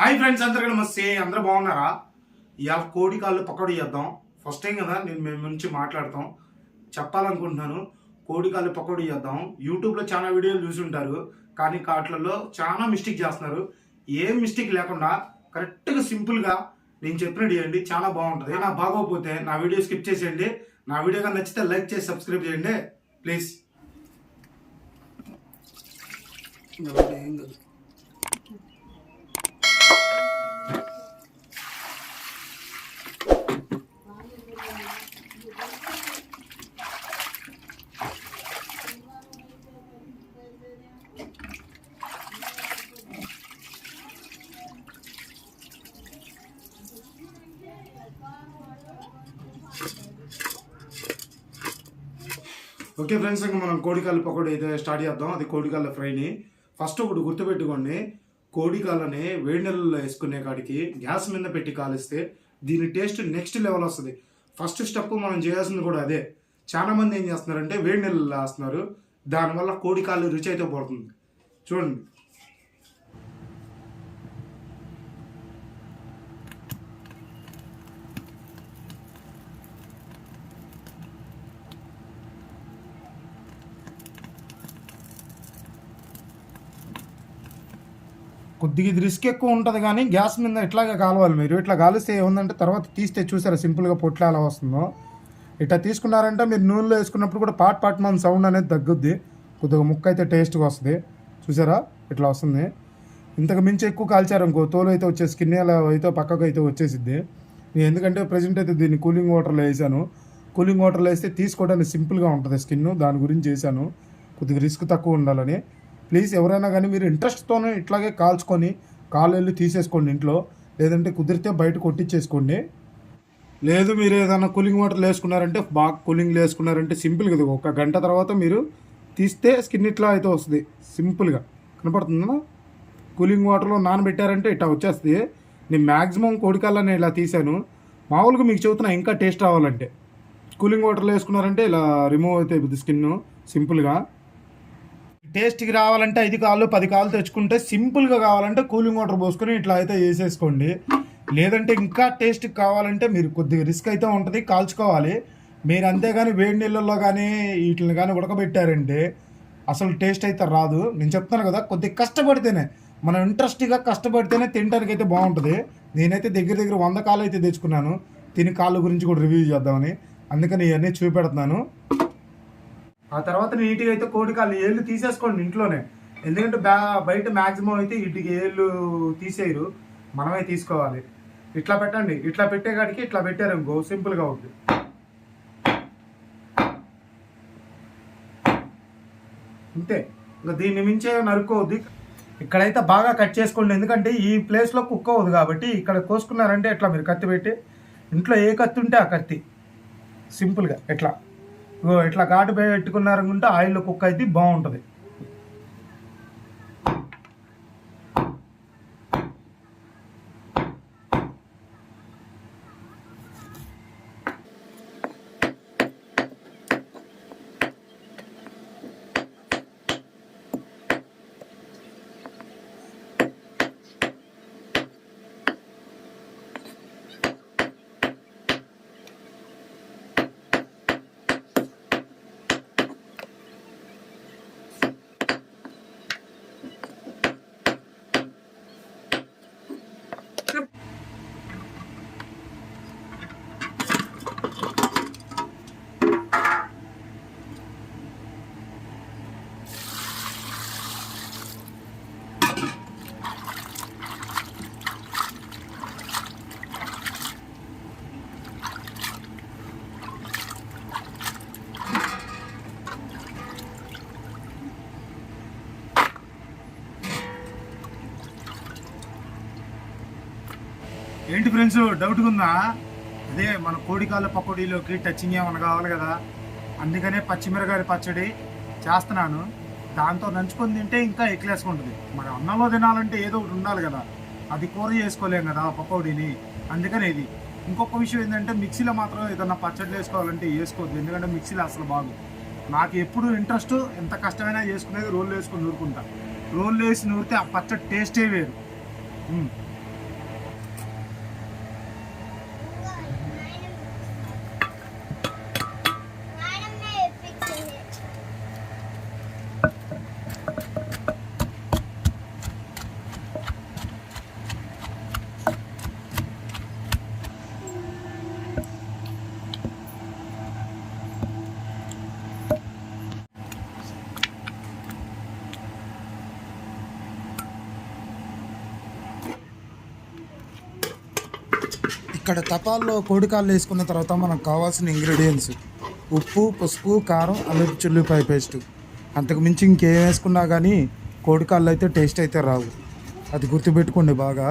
Hi friends అందరికీ నమస్తే. అందరూ బాగున్నారా? ఇవాళ కోడి కాళ్ళు పకోడీ చేద్దాం. ఫస్ట్ టైం కదా నేను మేము నుంచి మాట్లాడతాం. చెప్పాలనుకుంటున్నాను కోడి కాళ్ళు పకోడీ చేద్దాం. యూట్యూబ్లో చాలా వీడియోలు చూసి ఉంటారు కానీ కాట్లలో చాలా మిస్టేక్ చేస్తున్నారు. ఏం మిస్టేక్ లేకుండా కరెక్ట్గా సింపుల్గా నేను చెప్పినట్టు చేయండి. చాలా బాగుంటుంది. నా బాగోకపోతే నా వీడియో స్కిప్ చేసేయండి. నా వీడియో కానీ నచ్చితే లైక్ చేసి సబ్స్క్రైబ్ చేయండి. ప్లీజ్ ఏం ఓకే ఫ్రెండ్స్ ఇంకా మనం కోడికాళ్ళ పకోడీ అయితే స్టార్ట్ చేద్దాం. అది కోడికాళ్ళ ఫ్రైని. ఫస్ట్ ఒకటి గుర్తుపెట్టుకోండి. కోడికాళ్ళని వేడి నెలల్లో వేసుకునే కాడికి గ్యాస్ మీద పెట్టి కాలిస్తే దీని టేస్ట్ నెక్స్ట్ లెవెల్ వస్తుంది. ఫస్ట్ స్టెప్ మనం చేయాల్సింది కూడా అదే. చాలా మంది ఏం చేస్తున్నారంటే వేడి నెలల్లో వేస్తున్నారు. దానివల్ల కోడికాళ్ళు రుచి అయితే పడుతుంది చూడండి. కొద్దిగా ఇది రిస్క్ ఎక్కువ ఉంటుంది కానీ గ్యాస్ మీద ఇట్లాగే కాలవాలి మీరు? ఇట్లా కాలిస్తే ఏముందంటే తర్వాత తీస్తే చూసారా సింపుల్గా పొట్ల ఎలా వస్తుందో? ఇట్లా తీసుకున్నారంటే మీరు నూనెలో వేసుకున్నప్పుడు కూడా పాట్ పాట్ మన సౌండ్ అనేది తగ్గుద్ది. కొద్దిగా ముక్క అయితే టేస్ట్గా వస్తుంది. చూసారా? ఇట్లా వస్తుంది. ఇంతకు మించి ఎక్కువ కాల్చారు అనుకో తోలు అయితే వచ్చే స్కిన్ ఎలా అయితే పక్కకు అయితే వచ్చేసిద్ది. నేను ఎందుకంటే ప్రజెంట్ అయితే దీన్ని కూలింగ్ వాటర్లో వేసాను. కూలింగ్ వాటర్లో వేస్తే తీసుకోవడానికి సింపుల్గా ఉంటుంది స్కిన్. దాని గురించి చేశాను. కొద్దిగా రిస్క్ తక్కువ ఉండాలని. ప్లీజ్ ఎవరైనా కానీ మీరు ఇంట్రెస్ట్తోనే ఇట్లాగే కాల్చుకొని కాలు వెళ్ళి తీసేసుకోండి ఇంట్లో. లేదంటే కుదిరితే బయట కొట్టించేసుకోండి లేదు మీరు ఏదైనా కూలింగ్ వాటర్ వేసుకున్నారంటే బాగా కూలింగ్ వేసుకున్నారంటే సింపుల్ కదా ఒక గంట తర్వాత మీరు తీస్తే స్కిన్ ఇట్లా అయితే వస్తుంది. సింపుల్గా. కనపడుతుందా కూలింగ్ వాటర్లో నానబెట్టారంటే ఇట్లా వచ్చేస్తుంది. నేను మ్యాక్సిమం కోడికాళ్ళని ఇలా తీసాను మామూలుగా మీకు చెబుతున్నా ఇంకా టేస్ట్ రావాలంటే. కూలింగ్ వాటర్లో వేసుకున్నారంటే ఇలా రిమూవ్ అవుతాయి స్కిన్ సింపుల్గా. టేస్ట్కి రావాలంటే ఐదు కాళ్ళు పది కాళ్ళు తెచ్చుకుంటే సింపుల్గా కావాలంటే కూలింగ్ వాటర్ పోసుకొని ఇట్లా అయితే వేసేసుకోండి. లేదంటే ఇంకా టేస్ట్కి కావాలంటే మీరు కొద్దిగా రిస్క్ అయితే ఉంటుంది కాల్చుకోవాలి. మీరు అంతేగాని వేడి నీళ్ళల్లో కానీ వీటిని కానీ ఉడకబెట్టారంటే అసలు టేస్ట్ అయితే రాదు. నేను చెప్తాను కదా కొద్దిగా కష్టపడితేనే మనం ఇంట్రెస్ట్గా కష్టపడితేనే తినడానికి అయితే బాగుంటుంది. నేనైతే దగ్గర దగ్గర వంద కాళ్ళు అయితే తెచ్చుకున్నాను. తిని కాళ్ళ గురించి కూడా రివ్యూ చేద్దామని. అందుకని ఇవన్నీ చూపెడుతున్నాను. ఆ తర్వాత నీట్గా అయితే కోడికాలు ఏళ్ళు తీసేసుకోండి ఇంట్లోనే. ఎందుకంటే బ్యా బయట మ్యాక్సిమం అయితే ఇటుకి ఏళ్ళు తీసేయరు. మనమే తీసుకోవాలి. ఇట్లా పెట్టండి. ఇట్లా పెట్టే కాడికి ఇట్లా పెట్టారు ఇంకో సింపుల్గా అవుతుంది అంతే. ఇంకా దీన్ని మించే నరుక్కోవద్దు. ఇక్కడైతే బాగా కట్ చేసుకోండి. ఎందుకంటే ఈ ప్లేస్లో కుక్ అవ్వదు కాబట్టి ఇక్కడ కోసుకున్నారంటే ఎట్లా మీరు కత్తి పెట్టి? ఇంట్లో ఏ కత్తి ఉంటే ఆ కత్తి. సింపుల్గా ఎట్లా? ఇట్లా ఘాటు పెట్టుకున్నారనుకుంటే ఆయిల్లో కుక్ అయితే బాగుంటుంది. ఏంటి ఫ్రెండ్స్ డౌట్ ఉందా? అదే మన కోడికాళ్ళ పకోడీలోకి టచింగ్ ఏమన్నా కావాలి కదా? అందుకనే పచ్చిమిరకాయ పచ్చడి చేస్తున్నాను. దాంతో నంచుకొని తింటే ఇంకా ఎక్కలేసుకుంటుంది మరి అన్నంలో తినాలంటే ఏదో ఒకటి ఉండాలి కదా. అది కూర చేసుకోలేం కదా పకోడీని. అందుకనే ఇది. ఇంకొక విషయం ఏంటంటే మిక్సీలో మాత్రం ఏదన్నా పచ్చడి వేసుకోవాలంటే వేసుకోవద్దు. ఎందుకంటే మిక్సీలో అసలు బాగు నాకు ఎప్పుడు ఇంట్రెస్ట్ ఎంత కష్టమైనా చేసుకునేది రోల్ వేసుకొని నూరుకుంటా. రోల్ వేసి నూరితే ఆ పచ్చడి టేస్టే వేరు. ఇక్కడ తపాల్లో కోడికాళ్ళు వేసుకున్న తర్వాత మనకు కావాల్సిన ఇంగ్రీడియంట్స్ ఉప్పు పసుపు కారం అల్లం చిల్లిపాయ పేస్ట్. అంతకు మించి ఇంకేం వేసుకున్నా కానీ కోడికాళ్ళు అయితే టేస్ట్ అయితే రావు. అది గుర్తుపెట్టుకోండి బాగా.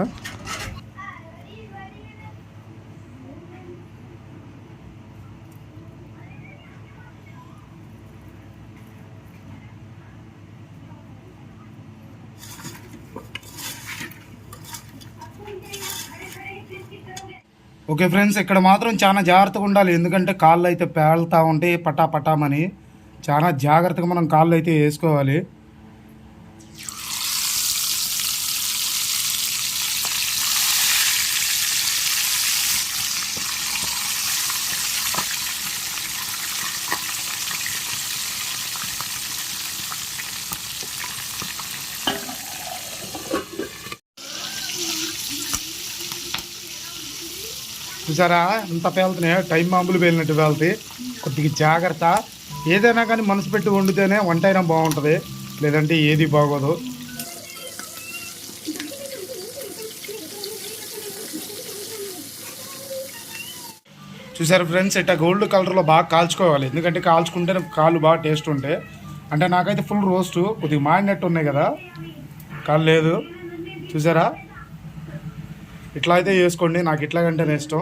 ఓకే ఫ్రెండ్స్ ఇక్కడ మాత్రం చాలా జాగ్రత్తగా ఉండాలి. ఎందుకంటే కాళ్ళు అయితే పేలుతూ ఉంటాయి పటాపటామని చాలా జాగ్రత్తగా మనం కాళ్ళు అయితే వేసుకోవాలి. చూసారా? ఎంత పేలుతున్నాయో. టైం మాంబులు పేలినట్టు పేలుతాయి. కొద్దిగా జాగ్రత్త. ఏదైనా కానీ మనసు పెట్టి వండితేనే వంట అయినా బాగుంటుంది. లేదంటే ఏది బాగోదు. చూసారు ఫ్రెండ్స్? ఇట్లా గోల్డ్ కలర్లో బాగా కాల్చుకోవాలి. ఎందుకంటే కాల్చుకుంటే కాళ్ళు బాగా టేస్ట్ ఉంటాయి. అంటే నాకైతే ఫుల్ రోస్ట్. కొద్దిగా మాడినట్టు ఉన్నాయి కదా. కాళ్ళు లేదు. చూసారా? ఇట్లా అయితే చేసుకోండి. నాకు ఇట్లా కంటేనే ఇష్టం.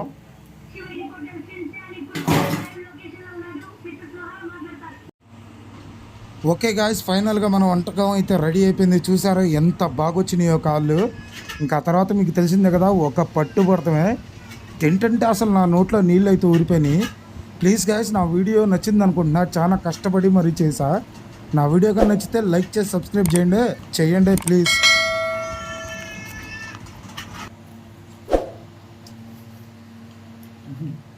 ఓకే గాయస్ ఫైనల్గా మన వంటకం అయితే రెడీ అయిపోయింది. చూసారు ఎంత బాగా వచ్చినాయో కాళ్ళు. ఇంకా తర్వాత మీకు తెలిసిందే కదా ఒక పట్టు పడతామే. తింటుంటే అసలు నా నోట్లో నీళ్ళు అయితే ఊరిపోయినాయి. ప్లీజ్ గాయస్ నా వీడియో నచ్చింది అనుకుంటున్నా. చాలా కష్టపడి మరీ చేసా నా వీడియో కానీ నచ్చితే లైక్ చేసి సబ్స్క్రైబ్ చేయండి. చేయండి ప్లీజ్. Mm-hmm.